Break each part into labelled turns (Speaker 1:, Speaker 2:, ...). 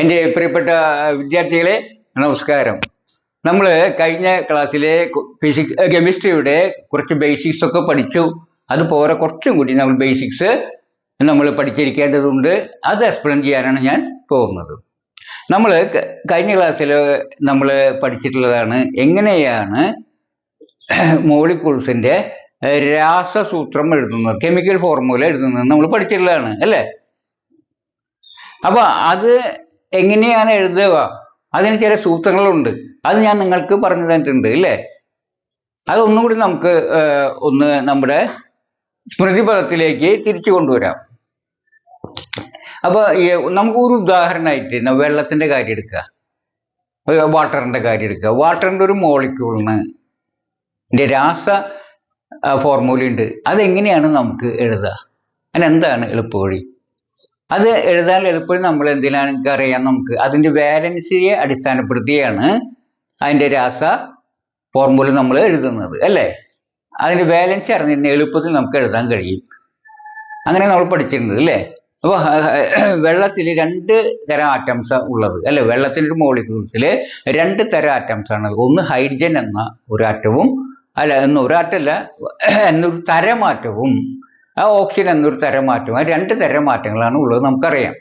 Speaker 1: എന്റെ പ്രിയപ്പെട്ട വിദ്യാർത്ഥികളെ നമസ്കാരം. നമ്മൾ കഴിഞ്ഞ ക്ലാസ്സിലെ ഫിസിക്സ് കെമിസ്ട്രിയുടെ കുറച്ച് ബേസിക്സ് ഒക്കെ പഠിച്ചു. അതുപോലെ കുറച്ചും കൂടി നമ്മൾ ബേസിക്സ് നമ്മൾ പഠിച്ചിരിക്കേണ്ടതുണ്ട്. അത് എക്സ്പ്ലെയിൻ ചെയ്യാനാണ് ഞാൻ പോകുന്നത്. നമ്മൾ കഴിഞ്ഞ ക്ലാസ്സിൽ നമ്മൾ പഠിച്ചിട്ടുള്ളതാണ് എങ്ങനെയാണ് മോളിക്യൂൾസിന്റെ രാസസൂത്രം എഴുതുന്നത് കെമിക്കൽ ഫോർമുല എഴുതുന്നത് നമ്മൾ പഠിച്ചിട്ടുള്ളതാണ് അല്ലേ? അപ്പോൾ അത് എങ്ങനെയാണ് എഴുതുക? അതിന് ചില സൂത്രങ്ങളുണ്ട്. അത് ഞാൻ നിങ്ങൾക്ക് പറഞ്ഞു തന്നിട്ടുണ്ട് അല്ലേ അതൊന്നും കൂടി നമുക്ക് ഒന്ന് നമ്മുടെ സ്മൃതിപഥത്തിലേക്ക് തിരിച്ചു കൊണ്ടുവരാം. അപ്പൊ ഈ നമുക്ക് ഒരു ഉദാഹരണമായിട്ട് വെള്ളത്തിന്റെ കാര്യം എടുക്കുക. വാട്ടറിന്റെ കാര്യം എടുക്കുക. വാട്ടറിന്റെ ഒരു മോളിക്യൂളിന് രാസ ഫോർമുല ഉണ്ട്. അതെങ്ങനെയാണ് നമുക്ക് എഴുതുക? അതിനെന്താണ് എളുപ്പവഴി? അത് എഴുതാൻ എളുപ്പം നമ്മൾ എന്തിനാണ് അറിയാം നമുക്ക്? അതിന്റെ വാലൻസിയെ അടിസ്ഥാനപ്പെടുത്തിയാണ് അതിന്റെ രാസ ഫോർമുല നമ്മൾ എഴുതുന്നത് അല്ലേ? അതിന്റെ ബാലൻസ് അറിഞ്ഞിരുന്ന എളുപ്പത്തിൽ നമുക്ക് എഴുതാൻ കഴിയും. അങ്ങനെ നമ്മൾ പഠിച്ചിരുന്നത് അല്ലേ? അപ്പോൾ വെള്ളത്തിൽ രണ്ട് തരം ആറ്റംസ് ഉള്ളത് അല്ലെ? വെള്ളത്തിന്റെ മോളിക്യൂൾസിൽ രണ്ട് തരം ആറ്റംസ് ആണ് ഒന്ന് ഹൈഡ്രജൻ എന്ന ഒരു ആറ്റവും അല്ല എന്ന ഒരു ആറ്റമല്ല എന്നൊരു തരമാറ്റവും ആ ഓക്സിജൻ എന്നൊരു തരം മാറ്റം ആ രണ്ട് തരം മാറ്റങ്ങളാണ് ഉള്ളത് നമുക്കറിയാം.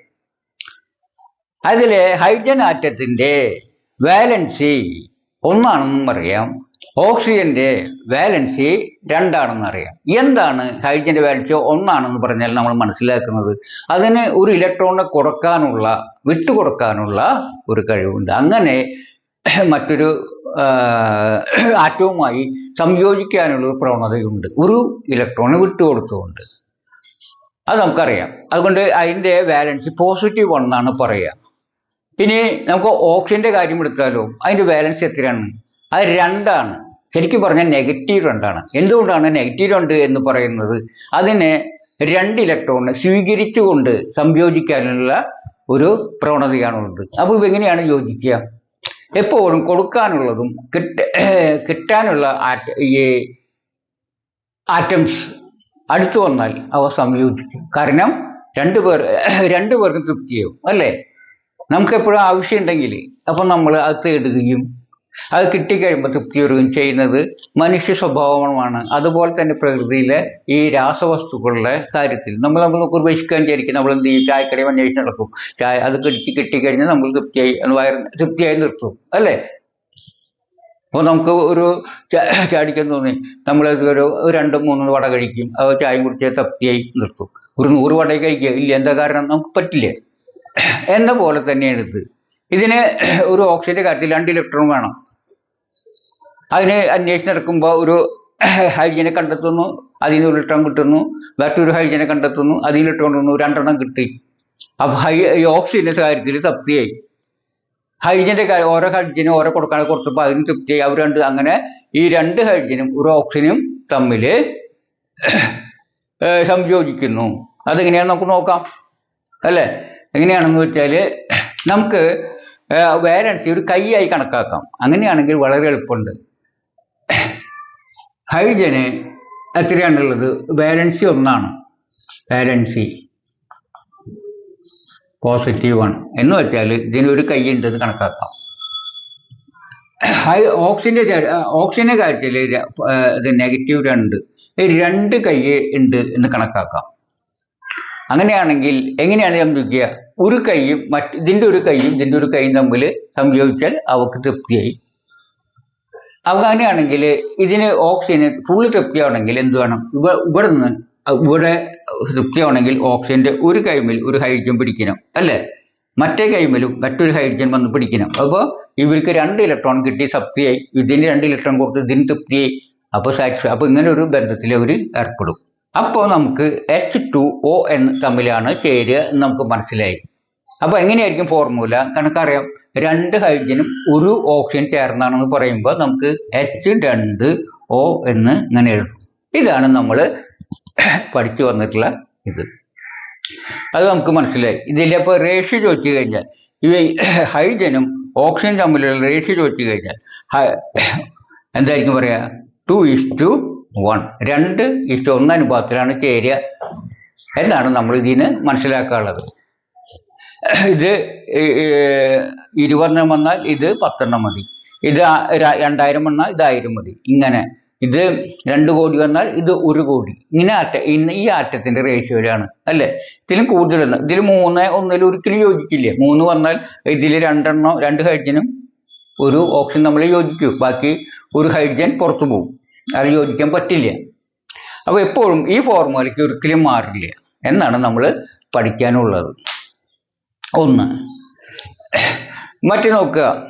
Speaker 1: അതിൽ ഹൈഡ്രജൻ ആറ്റത്തിന്റെ വാലൻസി ഒന്നാണെന്നും അറിയാം. ഓക്സിജന്റെ വാലൻസി രണ്ടാണെന്ന് അറിയാം. എന്താണ് ഹൈഡ്രജന്റെ വാലൻസി ഒന്നാണെന്ന് പറഞ്ഞാൽ നമ്മൾ മനസ്സിലാക്കുന്നത് അതിന് ഒരു ഇലക്ട്രോണിനെ കൊടുക്കാനുള്ള വിട്ടുകൊടുക്കാനുള്ള ഒരു കഴിവുണ്ട്. അങ്ങനെ മറ്റൊരു ആറ്റവുമായി സംയോജിക്കാനുള്ള ഒരു പ്രവണതയുണ്ട്. ഒരു ഇലക്ട്രോണ് വിട്ടുകൊടുത്തുകൊണ്ട് അത് നമുക്കറിയാം. അതുകൊണ്ട് അതിന്റെ വാലൻസി പോസിറ്റീവ് ഒന്നാണ് പറയുക. ഇനി നമുക്ക് ഓക്സിജന്റെ കാര്യം എടുത്താലോ? അതിന്റെ വാലൻസ് എത്രയാണ്? അത് രണ്ടാണ്. ശരിക്കും പറഞ്ഞാൽ നെഗറ്റീവ് രണ്ടാണ്. എന്തുകൊണ്ടാണ് നെഗറ്റീവ് രണ്ട് എന്ന് പറയുന്നത്? അതിനെ രണ്ട് ഇലക്ട്രോണ് സ്വീകരിച്ചുകൊണ്ട് സംയോജിക്കാനുള്ള ഒരു പ്രവണതയാണുള്ളത് അപ്പോൾ ഇതെങ്ങനെയാണ് യോജിക്കുക? എപ്പോഴും കൊടുക്കാനുള്ളതും കിട്ട കിട്ടാനുള്ള ആറ്റ ഈ ആറ്റംസ് അടുത്തു വന്നാൽ അവ സംയോജിക്കും കാരണം രണ്ടു പേർ രണ്ടു പേർക്കും തൃപ്തിയാവും അല്ലേ? നമുക്ക് എപ്പോഴും ആവശ്യമുണ്ടെങ്കിൽ അപ്പം നമ്മൾ അത് തേടുകയും അത് കിട്ടിക്കഴിയുമ്പോൾ തൃപ്തി വരികയും ചെയ്യുന്നത് മനുഷ്യ സ്വഭാവമാണ്. അതുപോലെ തന്നെ പ്രകൃതിയിലെ ഈ രാസവസ്തുക്കളുടെ കാര്യത്തിൽ നമ്മൾ നമുക്ക് ഉപേക്ഷിക്കാൻ വിചാരിക്കും നമ്മൾ എന്ത് ചെയ്യും? ചായക്കടി അന്വേഷിച്ച് നടക്കും. ചായ അത് കിട്ടി കിട്ടിക്കഴിഞ്ഞാൽ നമ്മൾ തൃപ്തിയായി വയറ് തൃപ്തിയായി നിർത്തും. അല്ലേ? അപ്പോൾ നമുക്ക് ഒരു ചാടിക്കാൻ തോന്നി. നമ്മൾ ഒരു രണ്ടും മൂന്നും വട കഴിക്കും. അത് ചായയും കുടിച്ച് തൃപ്തിയായി നിർത്തും. ഒരു നൂറ് വട കഴിക്കുക. ഇല്ല എന്താ കാരണം? നമുക്ക് പറ്റില്ല. എന്ന പോലെ തന്നെയാണ് ഇത്. ഇതിന് ഒരു ഓക്സിജന്റെ കാര്യത്തിൽ രണ്ട് ഇലക്ട്രോൺ വേണം. അതിന് അന്വേഷിച്ച് നടക്കുമ്പോൾ ഒരു ഹൈഡ്രജനെ കണ്ടെത്തുന്നു അതിന് ഒരു ഇലക്ട്രോൺ കിട്ടുന്നു മറ്റൊരു ഹൈഡ്രജനെ കണ്ടെത്തുന്നു അതിൽ ഇലക്ട്രോൺ കിട്ടുന്നു രണ്ടെണ്ണം കിട്ടി. അപ്പൊ ഹൈ ഓക്സിജന്റെ കാര്യത്തിൽ തൃപ്തിയായി. ഹൈഡ്രജന്റെ കാര്യം ഓരോ ഹൈഡ്രജനും ഓരോ കൊടുക്കാൻ കൊടുത്തപ്പോൾ അതിന് തൃപ്തിയായി. അവർ രണ്ട് അങ്ങനെ ഈ രണ്ട് ഹൈഡ്രജനും ഒരു ഓക്സിജനും തമ്മിൽ സംയോജിക്കുന്നു. അതെങ്ങനെയാണെന്ന് നമുക്ക് നോക്കാം. അല്ലേ? എങ്ങനെയാണെന്ന് വെച്ചാൽ നമുക്ക് വാലൻസി ഒരു കൈയായി കണക്കാക്കാം. അങ്ങനെയാണെങ്കിൽ വളരെ എളുപ്പമുണ്ട്. ഹൈജന് എത്രയാണുള്ളത്? വാലൻസി ഒന്നാണ്. വാലൻസി പോസിറ്റീവ് ആണ് എന്ന് വെച്ചാൽ ഇതിനൊരു കൈ ഉണ്ടെന്ന് കണക്കാക്കാം. ഹൈ ഓക്സിജന്റെ ഓക്സിജന്റെ കാര്യത്തിൽ ഇത് നെഗറ്റീവ് രണ്ട്. രണ്ട് കൈ ഉണ്ട് എന്ന് കണക്കാക്കാം. അങ്ങനെയാണെങ്കിൽ എങ്ങനെയാണ് സംയോജിക്കുക ഒരു കൈയും മറ്റ് ഇതിന്റെ ഒരു കൈയും ഇതിന്റെ ഒരു കൈയും തമ്മിൽ സംയോജിച്ചാൽ അവക്ക് തൃപ്തിയായി. അവ അങ്ങനെയാണെങ്കിൽ ഇതിന് ഓക്സിജന് ഫുള്ള് തൃപ്തിയാവണമെങ്കിൽ എന്ത് വേണം? ഇവ ഇവിടെ നിന്ന് ഇവിടെ തൃപ്തിയാവണമെങ്കിൽ ഓക്സിജന്റെ ഒരു കൈമിൽ ഒരു ഹൈഡ്രജൻ പിടിക്കണം അല്ലേ? മറ്റേ കൈമിലും മറ്റൊരു ഹൈഡ്രജൻ വന്ന് പിടിക്കണം. അപ്പോൾ ഇവർക്ക് രണ്ട് ഇലക്ട്രോൺ കിട്ടി തൃപ്തിയായി ഇതിന് രണ്ട് ഇലക്ട്രോൺ കൊടുത്ത് ഇതിന് തൃപ്തിയായി. അപ്പോൾ സാറ്റിസ്ഫൈ അപ്പോൾ ഇങ്ങനെ ഒരു ബന്ധത്തിൽ അവർ ഏർപ്പെടും. അപ്പോൾ നമുക്ക് എച്ച് ടു ഒ എന്ന് തമ്മിലാണ് ചേരുക എന്ന് നമുക്ക് മനസ്സിലായി. അപ്പോൾ എങ്ങനെയായിരിക്കും ഫോർമുല കണക്കറിയാം. രണ്ട് ഹൈഡ്രജനും ഒരു ഓക്സിജൻ ചേർന്നാണെന്ന് പറയുമ്പോൾ നമുക്ക് എച്ച് രണ്ട് ഒ എന്ന് ഇങ്ങനെ എഴുതും. ഇതാണ് നമ്മൾ പഠിച്ചു വന്നിട്ടുള്ള ഇത്. അത് നമുക്ക് മനസ്സിലായി. ഇപ്പൊ റേഷ്യോ ചോദിച്ചു കഴിഞ്ഞാൽ ഇവ ഹൈഡ്രജനും ഓക്സിജൻ തമ്മിലുള്ള റേഷ്യോ ചോദിച്ചു കഴിഞ്ഞാൽ എന്തായിരിക്കും പറയാ? ടു ഇസ് ടു വൺ രണ്ട് ഇസ് ടു ഒന്ന് അനുപാതത്തിലാണ് ചേരുക. എന്നാണ് നമ്മൾ ഇതിന് മനസ്സിലാക്കാനുള്ളത്. ഇത് ഇരുപതെണ്ണം വന്നാൽ ഇത് പത്തെണ്ണം മതി. ഇത് രണ്ടായിരം വന്നാൽ ഇത് ആയിരം മതി. ഇങ്ങനെ. ഇത് രണ്ട് കോടി വന്നാൽ ഇത് ഒരു കോടി. ഇങ്ങനെ ആറ്റ ഇന്ന് ഈ ആറ്റത്തിന്റെ റേഷ്യോയിലാണ്. അല്ലേ? ഇതിലും കൂടുതൽ ഇതിൽ മൂന്ന് ഒന്നിൽ ഒരിക്കലും യോജിക്കില്ല? മൂന്ന് വന്നാൽ ഇതിൽ രണ്ടെണ്ണം രണ്ട് ഹൈഡ്രജനും ഒരു ഓപ്ഷൻ നമ്മൾ യോജിക്കൂ. ബാക്കി ഒരു ഹൈഡ്രജൻ പുറത്തു പോകും അത് യോജിക്കാൻ പറ്റില്ല. അപ്പോൾ എപ്പോഴും ഈ ഫോർമുലയ്ക്ക് ഒരിക്കലും മാറില്ല. എന്നാണ് നമ്മൾ പഠിക്കാനുള്ളത്. ഒന്ന്. മറ്റു നോക്കുക.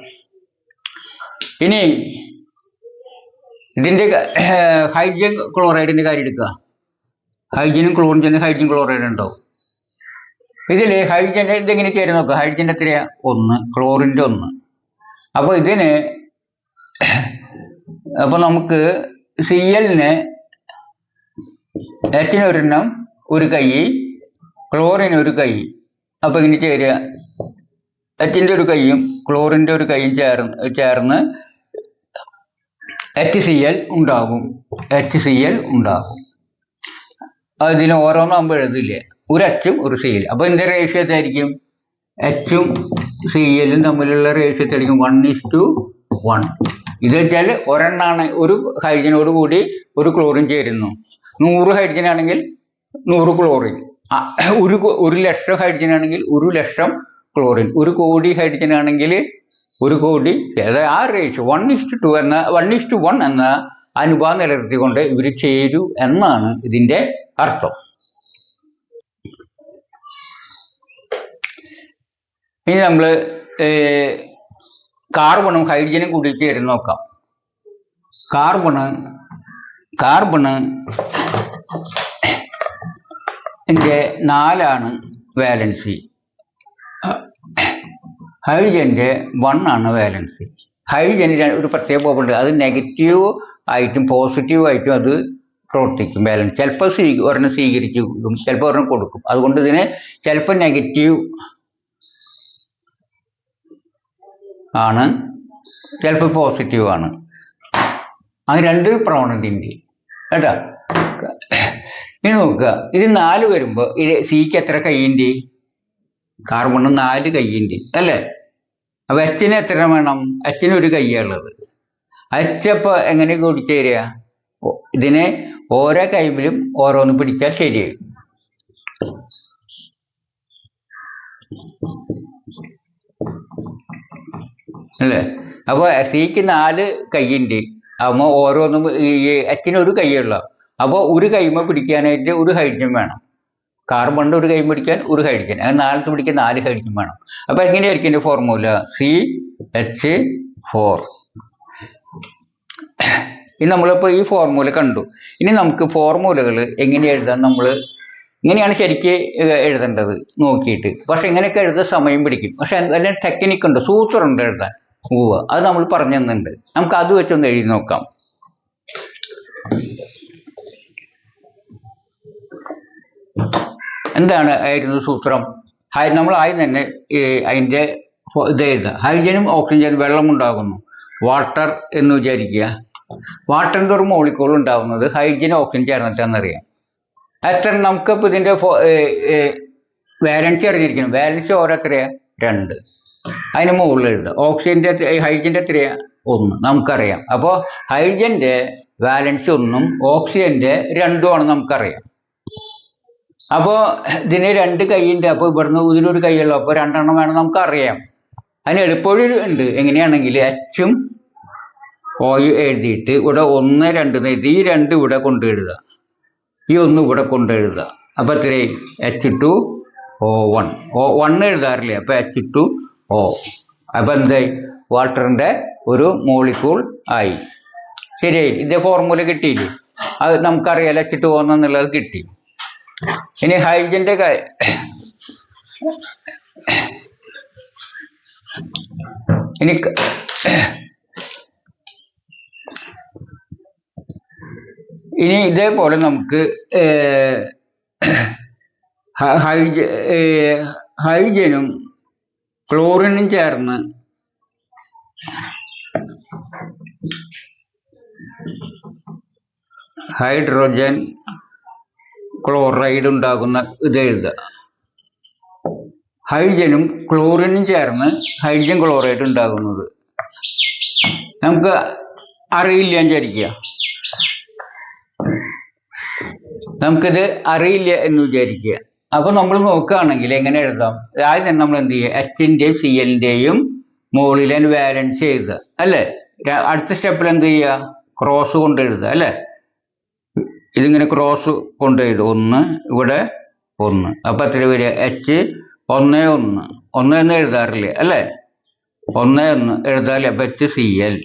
Speaker 1: ഇനി ഇതിന്റെ ഹൈഡ്രജൻ ക്ലോറൈഡിന്റെ കാര്യം എടുക്കുക. ഹൈഡ്രജനും ക്ലോറിജനും ഹൈഡ്രജൻ ക്ലോറൈഡ് ഉണ്ടാവും. ഇതിൽ ഹൈഡ്രജന്റെ ഇതെങ്ങനെ ചേരും നോക്കുക? ഹൈഡ്രജന്റെ എത്രയാ? ഒന്ന്. ക്ലോറിന്റെ ഒന്ന്. അപ്പോൾ ഇതിന് അപ്പൊ നമുക്ക് സി എല്ലിന് എച്ചിന് ഒരെണ്ണം ഒരു കൈ ക്ലോറിന് ഒരു കൈ. അപ്പൊ ഇങ്ങനെ ചേരുക. എച്ചിന്റെ ഒരു കൈയും ക്ലോറിന്റെ ഒരു കൈയും ചേർന്ന് ചേർന്ന് എച്ച് സി എൽ ഉണ്ടാകും. എച്ച് സി എൽ ഉണ്ടാകും അതിന് ഓരോന്നാകുമ്പോൾ എഴുതില്ലേ? ഒരു എച്ചും ഒരു സി എൽ അപ്പൊ ഇതിന്റെ റേഷ്യോ എന്തായിരിക്കും? എച്ചും സി എല്ലും തമ്മിലുള്ള റേഷ്യോ എത്തായിരിക്കും വൺ ഈസ് ടു വൺ ഇത് വെച്ചാൽ ഒരെണ്ണാണ്. ഒരു ഹൈഡ്രജനോട് കൂടി ഒരു ക്ലോറിൻ ചേരുന്നു. നൂറ് ഹൈഡ്രജൻ ആണെങ്കിൽ നൂറ് ക്ലോറിൻ ഒരു ഒരു ലക്ഷം ഹൈഡ്രജൻ ആണെങ്കിൽ ഒരു ലക്ഷം ക്ലോറിൻ ഒരു കോടി ഹൈഡ്രജൻ ആണെങ്കിൽ ഒരു കോടി. ആ ratio one is to two എന്ന വൺ ഇസ്റ്റ് വൺ എന്ന അനുപാതം നിലനിർത്തിക്കൊണ്ട് ഇവർ ചേരൂ എന്നാണ് ഇതിന്റെ അർത്ഥം. ഇനി നമ്മൾ കാർബണും ഹൈഡ്രജനും കൂടി ചേരുന്ന നോക്കാം. കാർബണ് കാർബണ് ന്റെ നാലാണ് വാലൻസി ഹൈഡ്രജന്റെ വൺ ആണ് വാലൻസി ഹൈഡ്രജന്റെ ഒരു പ്രത്യേക പോപ്പുണ്ട് അത് നെഗറ്റീവ് ആയിട്ടും പോസിറ്റീവ് ആയിട്ടും അത് പ്രവർത്തിക്കും ബാലൻസ് ചിലപ്പോൾ സ്വീ ഒരെണ്ണം സ്വീകരിച്ചു കൊടുക്കും ചിലപ്പോൾ ഒരെണ്ണം കൊടുക്കും. അതുകൊണ്ട് ഇതിനെ ചിലപ്പോൾ നെഗറ്റീവ് ആണ്. ചിലപ്പോൾ പോസിറ്റീവ് ആണ്. അങ്ങനെ രണ്ട് പ്രവണതയുണ്ട് കേട്ടോ? ഇനി നോക്കുക. ഇത് നാല് വരുമ്പോൾ ഇത് സിക്ക് എത്ര കൈയുണ്ട് കാർബണ് നാല് കൈയുണ്ട് അല്ലേ? അപ്പൊ എച്ചിന് എത്ര വേണം? എച്ചിന് ഒരു കൈയുള്ളത് എച്ചപ്പോൾ എങ്ങനെ കൂടിച്ചേരുക തരിക? ഇതിനെ ഓരോ കൈമിലും ഓരോന്ന് പിടിച്ചാൽ ശരിയായി. അല്ലേ? അപ്പോൾ സിക്ക് നാല് കൈയുണ്ട് അപ്പോൾ ഓരോന്നും ഈ എച്ചിന് ഒരു കൈയുള്ള അപ്പോൾ ഒരു കൈമ പിടിക്കാനായിട്ട് ഒരു ഹൈഡ്രജൻ വേണം. കാർബണിന്റെ ഒരു കൈമ പിടിക്കാൻ ഒരു ഹൈഡ്രജൻ അങ്ങനെ നാലത്ത് പിടിക്കാൻ നാല് ഹൈഡ്രജൻ വേണം. അപ്പോൾ എങ്ങനെയായിരിക്കും എന്റെ ഫോർമുല സി എച്ച് ഫോർ ഇനി നമ്മളിപ്പോൾ ഈ ഫോർമുല കണ്ടു. ഇനി നമുക്ക് ഫോർമുലകൾ എങ്ങനെ എഴുതാൻ നമ്മൾ ഇങ്ങനെയാണ് ശരിക്ക് എഴുതേണ്ടത് നോക്കിയിട്ട്. പക്ഷെ ഇങ്ങനെയൊക്കെ എഴുതാൻ സമയം പിടിക്കും. പക്ഷെ അതിന് ടെക്നിക്ക് ഉണ്ട് സൂത്രമുണ്ട് എഴുതാൻ. പോവുക അത് നമ്മൾ പറഞ്ഞു തന്നിട്ടുണ്ട്. നമുക്ക് അത് വെച്ചൊന്ന് എഴുതി നോക്കാം. എന്താണ് ആയിരുന്നു സൂത്രം? ഹൈ- നമ്മൾ ആദ്യം തന്നെ അതിന്റെ ഇത് എഴുതുക. ഹൈഡ്രജനും ഓക്സിജനും വെള്ളം ഉണ്ടാകുന്നു വാട്ടർ എന്ന് വിചാരിക്കുക. വാട്ടറിന്റെ ഒരു മോളിക്കോൾ ഉണ്ടാകുന്നത് ഹൈഡ്രജനും ഓക്സിജൻ ചേർന്നിട്ടാണെന്നറിയാം. എത്ര നമുക്കിപ്പോൾ ഇതിന്റെ വാലൻസി അറിഞ്ഞിരിക്കണം. വാലൻസി ഓരോ എത്രയാണ് രണ്ട്. അതിന് മുകളിൽ എഴുതുക. ഓക്സിജന്റെ ഹൈഡ്രജന്റെ എത്രയാ? ഒന്ന്. നമുക്കറിയാം. അപ്പോൾ ഹൈഡ്രജന്റെ വാലൻസി ഒന്നും ഓക്സിജന്റെ രണ്ടുമാണ് നമുക്കറിയാം. അപ്പോൾ ഇതിന് രണ്ട് കൈയുണ്ട്. അപ്പോൾ ഇവിടുന്ന് ഇതിലൊരു കൈയുള്ളൂ. അപ്പോൾ രണ്ടെണ്ണം വേണം നമുക്ക് അറിയാം അതിന് എളുപ്പവഴി ഉണ്ട്. എങ്ങനെയാണെങ്കിൽ എച്ചും ഓയും എഴുതിയിട്ട് ഇവിടെ ഒന്ന് രണ്ട് എഴുതി. ഈ രണ്ട് ഇവിടെ കൊണ്ട് എഴുതുക. ഈ ഒന്ന് ഇവിടെ കൊണ്ട് എഴുതുക. അപ്പോൾ ഇത്രയും H two O one O one എഴുതാറില്ലേ? അപ്പോൾ എച്ച് ടു ഓ അപ്പോൾ എന്തായി? വാട്ടറിന്റെ ഒരു മോളിക്കൂൾ ആയി. ശരിയായി. ഇതേ ഫോർമുല കിട്ടിയില്ലേ? അത് നമുക്കറിയാം എച്ച് ടു എന്നുള്ളത് കിട്ടി. ഇനി ഹൈജന്റെ കാര്യം ഇനി ഇനി ഇതേപോലെ നമുക്ക് ഹൈജനും ക്ലോറിനും ചേർന്ന് ഹൈഡ്രോജൻ ക്ലോറൈഡ് ഉണ്ടാകുന്ന ഇത് എഴുതുക. ഹൈഡ്രജനും ക്ലോറിനും ചേർന്ന് ഹൈഡ്രജൻ ക്ലോറൈഡ് ഉണ്ടാകുന്നത്. നമുക്ക് അറിയില്ല എന്ന് വിചാരിക്കുക. നമുക്കിത് അറിയില്ല എന്ന് വിചാരിക്കുക. അപ്പൊ നമ്മൾ നോക്കുകയാണെങ്കിൽ എങ്ങനെ എഴുതാം? ആദ്യം നമ്മൾ എന്ത് ചെയ്യുക? എച്ചിന്റെയും സി എല്ലിന്റെയും മുകളിലെ വാലൻസ് എഴുതുക. അല്ലേ? അടുത്ത സ്റ്റെപ്പിൽ എന്ത് ചെയ്യുക? ക്രോസ് കൊണ്ട് എഴുതുക. അല്ലേ? ഇതിങ്ങനെ ക്രോസ് കൊണ്ട് ചെയ്തു ഒന്ന് ഇവിടെ ഒന്ന്. അപ്പൊ എത്ര വരിക? എച്ച് ഒന്ന് ഒന്ന്. ഒന്ന് എന്ന് എഴുതാറില്ലേ? അല്ലേ? ഒന്ന് ഒന്ന് എഴുതാറില്ല? അപ്പൊ എച്ച് സി എൽ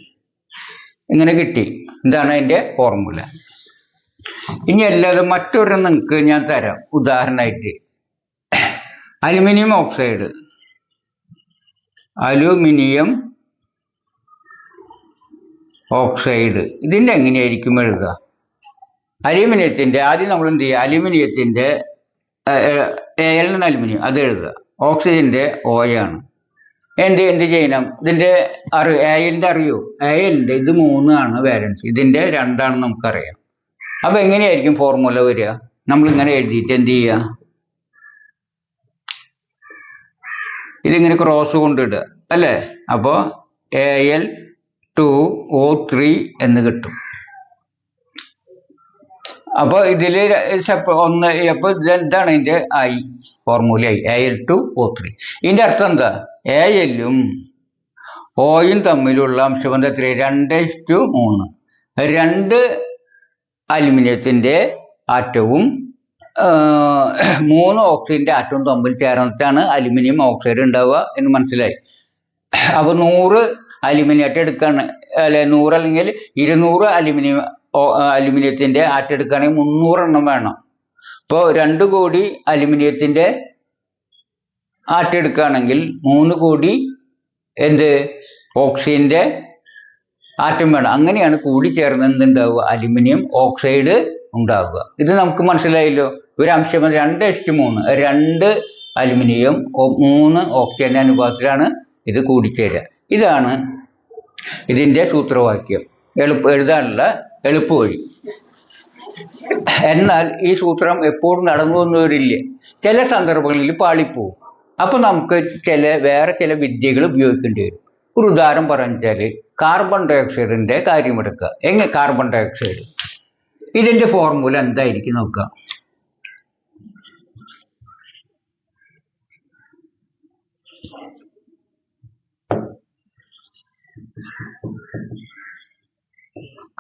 Speaker 1: ഇങ്ങനെ കിട്ടി. ഇതാണ് അതിന്റെ ഫോർമുല ഇനി അല്ലാതെ മറ്റൊരു നിങ്ങൾക്ക് ഞാൻ തരാം. ഉദാഹരണമായിട്ട്. Aluminium oxide. Aluminium oxide. ഇതിന്റെ എങ്ങനെയായിരിക്കും എഴുതുക? അലുമിനിയത്തിന്റെ ആദ്യം നമ്മൾ എന്ത് ചെയ്യുക? അലുമിനിയത്തിന്റെ എയലിന് അലുമിനിയം. അത് എഴുതുക. ഓക്സിജന്റെ ഓയാണ് എന്ത് എന്ത് ചെയ്യണം? ഇതിന്റെ അറി എയലിന്റെ അറിയോ? എയലിന്റെ ഇത് മൂന്നാണ് വാലൻസ് ഇതിന്റെ രണ്ടാണ് നമുക്കറിയാം. അപ്പൊ എങ്ങനെയായിരിക്കും ഫോർമുല വരിക? നമ്മൾ ഇങ്ങനെ എഴുതിയിട്ട് എന്ത് ചെയ്യുക? ഇതിങ്ങനെ ക്രോസ് കൊണ്ടിടുക അല്ലേ? അപ്പോൾ A L two O three എന്ന് കിട്ടും. അപ്പോൾ ഇതിൽ ഒന്ന് അപ്പോൾ ഇതെന്താണ് ഇതിന്റെ I formula I L two O three ഇതിന്റെ അർത്ഥം എന്താ? എ എല്ലും ഓയും തമ്മിലുള്ള അംശബന്ധം എത്ര രണ്ട് ടു മൂന്ന്. രണ്ട് അലുമിനിയത്തിന്റെ ആറ്റവും മൂന്ന് ഓക്സിജന്റെ ആറ്റവും തമ്മിൽ ചേർന്നിട്ടാണ് അലുമിനിയം ഓക്സൈഡ് ഉണ്ടാവുക എന്ന് മനസ്സിലായി. അപ്പൊ നൂറ് അലുമിനിയം എടുക്കാണ്. അല്ലെ നൂറ് അല്ലെങ്കിൽ ഇരുന്നൂറ് അലുമിനിയം അലുമിനിയത്തിന്റെ ആറ്റെടുക്കുകയാണെങ്കിൽ മുന്നൂറെണ്ണം വേണം. ഇപ്പോൾ രണ്ട് കോടി അലുമിനിയത്തിന്റെ ആറ്റെടുക്കുകയാണെങ്കിൽ മൂന്ന് കോടി എന്ത്? ഓക്സിജന്റെ ആറ്റം വേണം. അങ്ങനെയാണ് കൂടി ചേർന്ന് എന്തുണ്ടാവുക? അലുമിനിയം ഓക്സൈഡ് ഉണ്ടാവുക. ഇത് നമുക്ക് മനസ്സിലായല്ലോ. ഒരു അംശം രണ്ട് എച്ച് മൂന്ന്. രണ്ട് അലുമിനിയം മൂന്ന് ഓക്സിജന്റെ അനുപാതത്തിലാണ് ഇത് കൂടിച്ചേരുക. ഇതാണ് ഇതിന്റെ സൂത്രവാക്യം. എളുപ്പം എഴുതാനുള്ള എളുപ്പവഴി. എന്നാൽ ഈ സൂത്രം എപ്പോഴും നടന്നു വന്നവരില്ല ചില സന്ദർഭങ്ങളിൽ പാളിപ്പോവും. അപ്പൊ നമുക്ക് ചില വേറെ ചില വിദ്യകൾ ഉപയോഗിക്കേണ്ടി വരും. ഒരു ഉദാഹരണം പറഞ്ഞാൽ കാർബൺ ഡയോക്സൈഡിന്റെ കാര്യമെടുക്കുക എങ്ങനെ കാർബൺ ഡയോക്സൈഡ് ഇതിന്റെ ഫോർമുല എന്തായിരിക്കും നോക്കുക.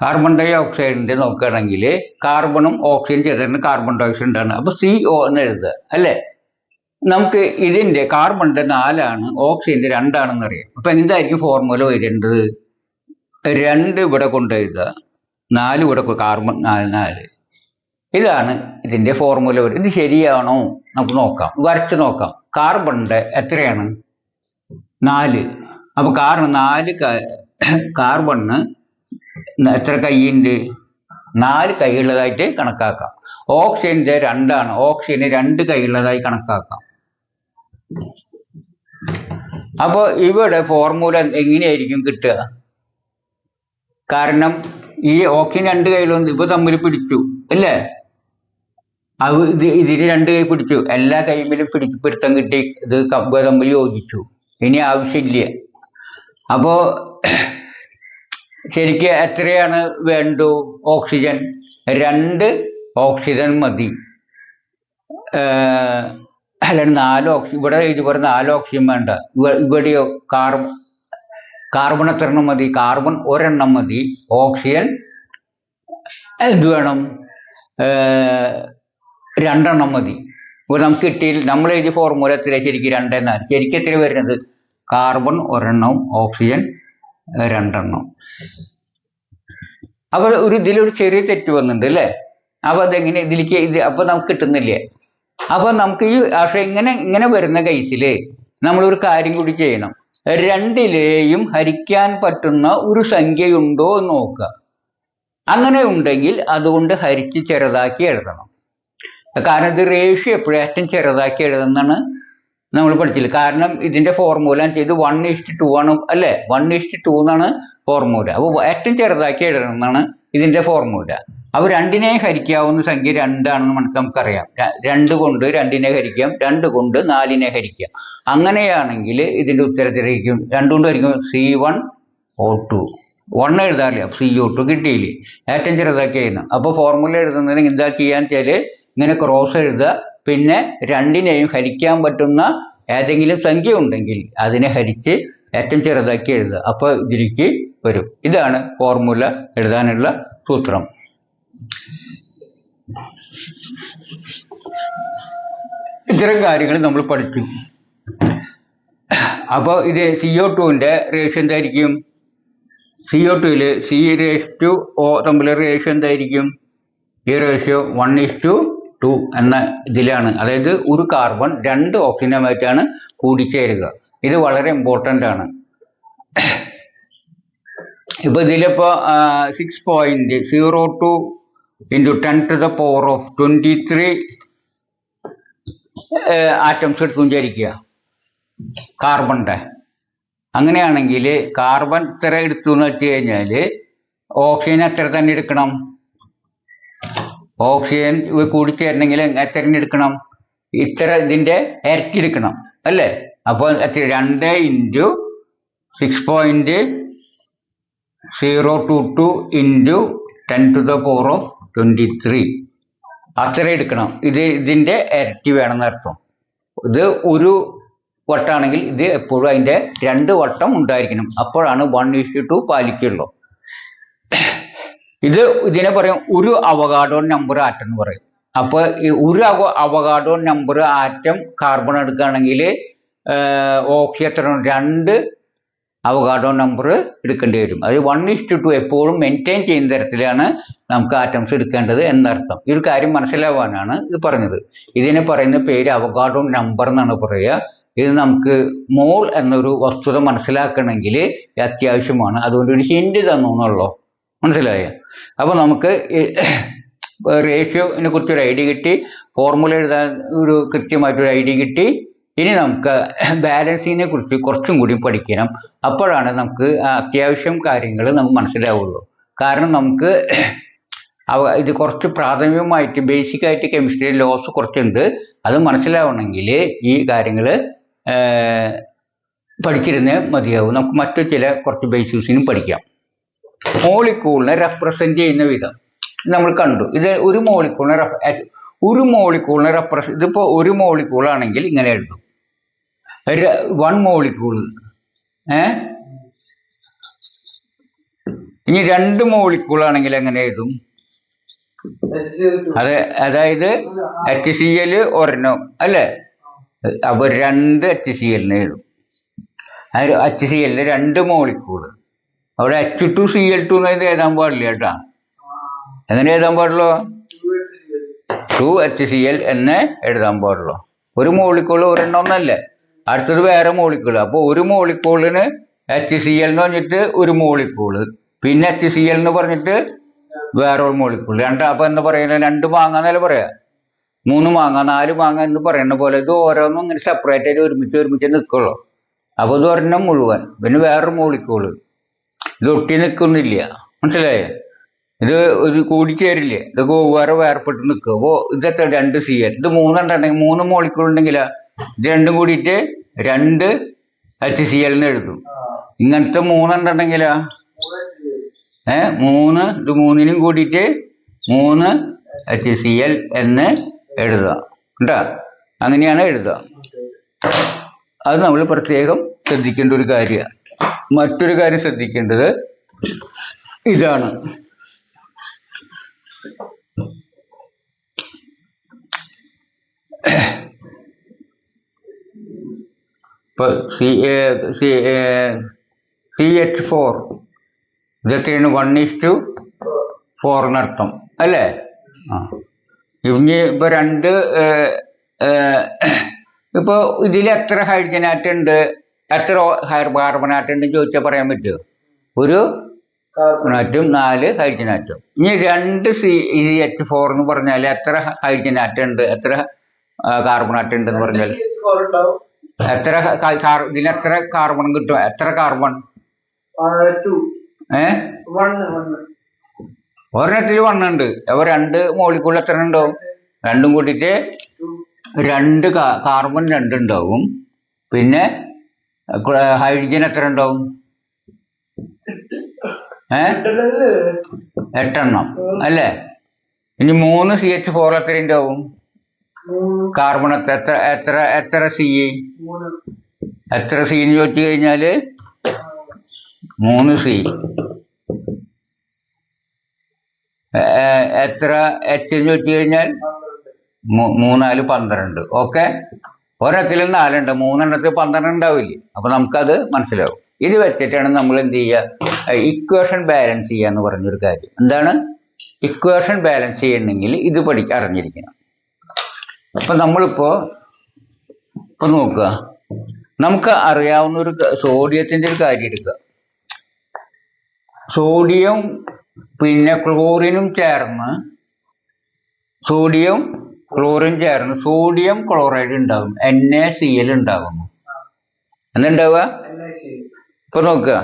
Speaker 1: കാർബൺ ഡൈ ഓക്സൈഡിന്റെ നോക്കുകയാണെങ്കിൽ കാർബണും ഓക്സിജൻ ചേർന്ന് കാർബൺ ഡൈ ഓക്സൈഡ് ആണ് അപ്പൊ സി ഒ എന്ന് എഴുതുക അല്ലേ? നമുക്ക് ഇതിന്റെ കാർബണിന്റെ നാലാണ് ഓക്സിജന്റെ രണ്ടാണെന്ന് അറിയാം. അപ്പൊ എന്തായിരിക്കും ഫോർമുല വരേണ്ടത്? രണ്ട് ഇവിടെ കൊണ്ട് എഴുതുക നാല് ഇവിടെ കാർബൺ നാല് നാല്. ഇതാണ് ഇതിന്റെ ഫോർമുല വരും. ഇത് ശരിയാണോ? നമുക്ക് നോക്കാം. വരച്ച് നോക്കാം. കാർബണിന്റെ എത്രയാണ്? നാല്. അപ്പൊ കാർബൺ നാല് കാർബണിന് എത്ര കൈയുണ്ട് നാല് കൈയുള്ളതായിട്ട് കണക്കാക്കാം. ഓക്സിജന്റെ രണ്ടാണ്. ഓക്സിജന് രണ്ട് കൈയുള്ളതായി കണക്കാക്കാം. അപ്പോൾ ഇവിടെ ഫോർമുല എങ്ങനെയായിരിക്കും കിട്ടുക? കാരണം ഈ ഓക്സിജൻ രണ്ട് കൈയിലുണ്ട് ഇവ തമ്മിൽ പിടിച്ചു. അല്ലേ? അത് ഇത് ഇതിന് രണ്ട് കൈ പിടിച്ചു. എല്ലാ കൈമിലും പിടിച്ച് പിടുത്തം കിട്ടി. ഇത് കമ്പ് തമ്മിൽ യോജിച്ചു. ഇനി ആവശ്യമില്ല. അപ്പോ ശരിക്ക് എത്രയാണ് വേണ്ടു? ഓക്സിജൻ. രണ്ട് ഓക്സിജൻ മതി. അല്ലെങ്കിൽ നാല് ഓക്സിജൻ ഇവിടെ ഇത് പറഞ്ഞ നാല് ഓക്സിജൻ വേണ്ട. ഇവിടെയോ കാർബൺ കാർബൺ എത്ര എണ്ണം മതി? കാർബൺ ഒരെണ്ണം മതി. ഓക്സിജൻ എന്ത് വേണം? രണ്ടെണ്ണം മതി. ഇപ്പോൾ നമുക്ക് കിട്ടിയില്ല. നമ്മൾ എഴുതി ഫോർമുല എത്ര ശരിക്കും രണ്ടേ നാല് ശരിക്കും എത്ര വരുന്നത്? കാർബൺ ഒരെണ്ണവും ഓക്സിജൻ രണ്ടെണ്ണം. അപ്പൊ ഒരു ഇതിലൊരു ചെറിയ തെറ്റ് വന്നിട്ടുണ്ട് അല്ലേ? അപ്പൊ അതെങ്ങനെ ഇതിലേക്ക് ഇത് അപ്പൊ നമുക്ക് കിട്ടുന്നില്ലേ? അപ്പൊ നമുക്ക് ഈ പക്ഷെ ഇങ്ങനെ ഇങ്ങനെ വരുന്ന കേസിൽ നമ്മളൊരു കാര്യം കൂടി ചെയ്യണം. രണ്ടിലെയും ഹരിക്കാൻ പറ്റുന്ന ഒരു സംഖ്യയുണ്ടോ എന്ന് നോക്കുക. അങ്ങനെ ഉണ്ടെങ്കിൽ അതുകൊണ്ട് ഹരിച്ച് ചെറുതാക്കി എഴുതണം. കാരണം ഇത് റേഷ്യോ എപ്പോഴും ഏറ്റവും ചെറുതാക്കി എഴുതുന്നതാണ് നമ്മൾ പഠിച്ചില്ല? കാരണം ഇതിന്റെ ഫോർമുല ചെയ്ത് വൺ ഈസ്റ്റ് ടു ആണ് അല്ലേ? വൺ ഈസ്റ്റ് ടു എന്നാണ് ഫോർമുല അപ്പോൾ ഏറ്റവും ചെറുതാക്കി എഴുതണം എന്നാണ് ഇതിന്റെ ഫോർമുല അപ്പോൾ രണ്ടിനെ ഹരിക്കാവുന്ന സംഖ്യ രണ്ടാണെന്ന് നമുക്ക് നമുക്കറിയാം. രണ്ട് കൊണ്ട് രണ്ടിനെ ഹരിക്കാം രണ്ട് കൊണ്ട് നാലിനെ ഹരിക്കാം. അങ്ങനെയാണെങ്കിൽ ഇതിന്റെ ഉത്തരത്തിലേക്കും രണ്ടുകൊണ്ട് ഹരിക്കും C one O two one എഴുതാറില്ല? C O two കിട്ടിയില്ലേ? ഏറ്റവും ചെറുതാക്കി എഴുതുന്നു അപ്പോൾ ഫോർമുല എഴുതുന്നതിന് എന്താ ചെയ്യാൻ വെച്ചാൽ ഇങ്ങനെ ക്രോസ് എഴുതുക. പിന്നെ രണ്ടിനെയും ഹരിക്കാൻ പറ്റുന്ന ഏതെങ്കിലും സംഖ്യ ഉണ്ടെങ്കിൽ അതിനെ ഹരിച്ച് ഏറ്റവും ചെറുതാക്കി എഴുതുക. അപ്പോൾ ഇതിലേക്ക് വരും. ഇതാണ് ഫോർമുല എഴുതാനുള്ള സൂത്രം. ഇത്തരം കാര്യങ്ങൾ നമ്മൾ പഠിച്ചു അപ്പോൾ ഇത് സി ഒ ടുവിന്റെ റേഷ്യോ എന്തായിരിക്കും? സി ഒ ടുവിൽ സി റേഷ് ടു ഒ തമ്മിലുള്ള റേഷ്യോ എന്തായിരിക്കും? ഈ ratio one is to two എന്ന ഇതിലാണ്. അതായത് ഒരു കാർബൺ രണ്ട് ഓക്സിജനുമായിട്ടാണ് കൂടിച്ചേരുക. ഇത് വളരെ ഇമ്പോർട്ടന്റ് ആണ്. ഇപ്പോൾ ഇതിലിപ്പോൾ six point zero two into ten to the power of twenty three atoms എടുത്തു വിചാരിക്കുക കാർബണിന്റെ അങ്ങനെയാണെങ്കിൽ കാർബൺ ഇത്ര എടുത്തു എന്ന് വെച്ച് കഴിഞ്ഞാൽ ഓക്സിജൻ എത്ര തന്നെ എടുക്കണം? ഓക്സിജൻ കൂടിച്ചേരണമെങ്കിൽ എത്ര തന്നെ എടുക്കണം? ഇത്ര ഇതിന്റെ ഇരട്ടി എടുക്കണം. അല്ലേ? അപ്പോൾ എത്ര? രണ്ട് into six point zero two two into ten to the power of twenty three അത്ര എടുക്കണം. ഇത് ഇതിന്റെ ഇരട്ടി വേണമെന്ന് അർത്ഥം. ഇത് ഒരു വട്ടാണെങ്കിൽ ഇത് എപ്പോഴും അതിന്റെ രണ്ട് വട്ടം ഉണ്ടായിരിക്കണം. അപ്പോഴാണ് വൺ ഇഷ്യൂ ടു പാലിക്കുള്ളൂ. ഇത് ഇതിനെ പറയും ഒരു അവഗാഡോ നമ്പർ ആറ്റം എന്ന് പറയും. അപ്പോൾ ഈ ഒരു അവ അവഗാഡോ നമ്പർ ആറ്റം കാർബൺ എടുക്കുകയാണെങ്കിൽ ഓക്സിജൻ രണ്ട് അവഗാഡോ നമ്പർ എടുക്കേണ്ടി വരും. അത് വൺ ഇസ്റ്റു ടു എപ്പോഴും മെയിന്റെയിൻ ചെയ്യുന്ന തരത്തിലാണ് നമുക്ക് ആറ്റംസ് എടുക്കേണ്ടത് എന്നർത്ഥം. ഈ ഒരു കാര്യം മനസ്സിലാവാനാണ് ഇത് പറഞ്ഞത്. ഇതിനെ പറയുന്ന പേര് അവഗാഡോ നമ്പർ എന്നാണ് പറയുക. ഇത് നമുക്ക് മോൾ എന്നൊരു വസ്തുത മനസ്സിലാക്കണമെങ്കിൽ അത്യാവശ്യമാണ്. അതുകൊണ്ട് ഒരു ഹിൻഡ് തന്നു എന്നുള്ളൂ? മനസ്സിലായ? അപ്പോൾ നമുക്ക് റേഷ്യോനെ കുറിച്ച് ഒരു ഐഡിയ കിട്ടി. ഫോർമുല എഴുതാൻ ഒരു കൃത്യമായിട്ടൊരു ഐഡിയ കിട്ടി. ഇനി നമുക്ക് ബാലൻസിനെ കുറിച്ച് കുറച്ചും കൂടി പഠിക്കണം. അപ്പോഴാണ് നമുക്ക് അത്യാവശ്യം കാര്യങ്ങൾ നമുക്ക് മനസ്സിലാവുള്ളൂ. കാരണം നമുക്ക് ഇത് കുറച്ച് പ്രാഥമികമായിട്ട് ബേസിക്കായിട്ട് കെമിസ്ട്രി ലോസ് കുറച്ചുണ്ട്. അത് മനസ്സിലാവണമെങ്കിൽ ഈ കാര്യങ്ങൾ പഠിച്ചിരുന്നേ മതിയാവും. നമുക്ക് മറ്റു ചില കുറച്ച് ബേസിക്സിനും പഠിക്കാം. മോളിക്കൂളിനെ റെപ്രസെന്റ് ചെയ്യുന്ന വിധം നമ്മൾ കണ്ടു. ഇത് ഒരു മോളിക്കൂളിനെ ഒരു മോളിക്കൂളിനെ റെപ്രസ് ഇതിപ്പോൾ ഒരു മോളിക്കൂളാണെങ്കിൽ ഇങ്ങനെ എഴുതും. വൺ മോളിക്കൂൾ ഏ? ഇനി രണ്ട് മോളിക്കൂൾ ആണെങ്കിൽ എങ്ങനെ എഴുതും? അത് അതായത് എച്ച് സി എൽ ഒരെണ്ണം അല്ലേ? അപ്പോൾ രണ്ട് എച്ച് സി എല്ലിന് എഴുതും. എച്ച് സി എല്ലിന് രണ്ട് മോളിക്യൂൾ അവിടെ H two C L two എന്ന് എഴുതാൻ പാടില്ല കേട്ടാ. എങ്ങനെ എഴുതാൻ പാടുള്ളൂ? ടു എച്ച് സി എൽ എന്ന് എഴുതാൻ പാടുള്ളൂ. ഒരു മോളിക്കൂൾ ഒരെണ്ണം ഒന്നല്ലേ? അടുത്തത് വേറെ മോളിക്കൂൾ അപ്പോൾ ഒരു മോളിക്കൂളിന് എച്ച് സി എൽ എന്ന് പറഞ്ഞിട്ട് ഒരു മോളിക്കൂൾ പിന്നെ എച്ച് സി എൽ എന്ന് പറഞ്ഞിട്ട് വേറെ ഒരു മോളിക്കൂൾ രണ്ട് അപ്പോൾ എന്താ പറയുന്നത് രണ്ട് മാങ്ങ എന്നല്ലേ പറയാ? മൂന്ന് മാങ്ങ നാല് മാങ്ങ എന്ന് പറയുന്ന പോലെ ഇത് ഓരോന്നും ഇങ്ങനെ സെപ്പറേറ്റ് ആയിട്ട് ഒരുമിച്ച് ഒരുമിച്ച് നിൽക്കുള്ളൂ അപ്പോൾ ഇത് ഒരെണ്ണം മുഴുവൻ. പിന്നെ വേറൊരു മോളിക്കൂൾ ഇത് ഒട്ടി നിൽക്കുന്നില്ല മനസ്സിലായോ? ഇത് ഒരു കൂടിച്ചേരില്ലേ ഇത് വേറെ വേർപെട്ട് നിൽക്കുക അപ്പോൾ ഇതെത്ര? രണ്ട് സി എൽ ഇത് മൂന്നെണ്ണം മൂന്ന് മോളിക്കൂൾ ഉണ്ടെങ്കിലാ ഇത് രണ്ടും കൂടിയിട്ട് രണ്ട് എച്ച് സി എല്ലിന് എഴുതും. ഇങ്ങനത്തെ മൂന്നെണ്ണം ഏഹ് മൂന്ന് ഇത് മൂന്നിനും കൂടിയിട്ട് മൂന്ന് എച്ച് സി എൽ എന്ന് എഴുതുക. കേട്ടോ? അങ്ങനെയാണ് എഴുതുക. അത് നമ്മൾ പ്രത്യേകം ശ്രദ്ധിക്കേണ്ട ഒരു കാര്യമാണ് മറ്റൊരു കാര്യം ശ്രദ്ധിക്കേണ്ടത് ഇതാണ്. ഇപ്പോൾ C C C H four. ഇതൊക്കെയാണ് വൺ ഈസ് ടു ഫോറിനർത്ഥം അല്ലേ? ആ. ഇനി ഇപ്പോൾ രണ്ട് ഇപ്പോൾ ഇതിൽ എത്ര ഹൈഡ്രജൻ ആറ്റം ഉണ്ട്? എത്ര കാർബൺ ആറ്റം ഉണ്ടെന്ന് ചോദിച്ചാൽ പറയാൻ പറ്റുമോ ഒരു കാർബണാറ്റും നാല് ഹൈഡ്രജൻ ആറ്റം ഇനി രണ്ട് സി ഇ എച്ച് ഫോർ എന്ന് പറഞ്ഞാൽ എത്ര ഹൈഡ്രജൻ ആറ്റം ഉണ്ട്? എത്ര കാർബൺ ആറ്റം ഉണ്ടെന്ന് പറഞ്ഞാൽ എത്ര ഇതിന് എത്ര കാർബൺ കിട്ടും? എത്ര കാർബൺ ഏ? ഒരെണ്ണത്തിൽ വണ്ണുണ്ട് അപ്പൊ രണ്ട് മോളിക്കൂൾ എത്ര ഉണ്ടാവും? രണ്ടും കൂട്ടിയിട്ട് രണ്ട് കാർബൺ രണ്ടുണ്ടാവും പിന്നെ ഹൈഡ്രജൻ എത്ര ഉണ്ടാവും? ഏ? എട്ടെണ്ണം. അല്ലേ? ഇനി മൂന്ന് സി എച്ച് ഫോർ എത്ര ഉണ്ടാവും? കാർബൺ എത്ര എത്ര എത്ര എത്ര സി എത്ര സീൻ ചോദിച്ചു കഴിഞ്ഞാൽ? മൂന്ന് സി എത്ര എച്ച് എന്ന് ചോദിച്ചു കഴിഞ്ഞാൽ? മൂന്നാൽ പന്ത്രണ്ട്. ഓക്കെ? ഒരെണ്ണത്തിൽ നാലുണ്ട്. മൂന്നെണ്ണത്തിൽ പന്ത്രണ്ട് ഉണ്ടാവില്ലേ? അപ്പൊ നമുക്കത് മനസ്സിലാവും. ഇത് വെച്ചിട്ടാണ് നമ്മൾ എന്ത് ചെയ്യുക? ഇക്വേഷൻ ബാലൻസ് ചെയ്യുക എന്ന് പറഞ്ഞൊരു കാര്യം. എന്താണ്? ഇക്വേഷൻ ബാലൻസ് ചെയ്യണമെങ്കിൽ ഇത് പഠി അറിഞ്ഞിരിക്കണം. അപ്പൊ നമ്മളിപ്പോ ഇപ്പൊ നോക്കുക. നമുക്ക് അറിയാവുന്ന ഒരു സോഡിയത്തിന്റെ ഒരു കാര്യം എടുക്കുക. സോഡിയം പിന്നെ ക്ലോറിനും ചേർന്ന് സോഡിയം ക്ലോറിൻ ചേർന്ന് സോഡിയം ക്ലോറൈഡ് ഉണ്ടാകും. എൻ എ സി എൽ ഉണ്ടാകുന്നു. എന്തുണ്ടാവുക? ഇപ്പൊ നോക്കുക.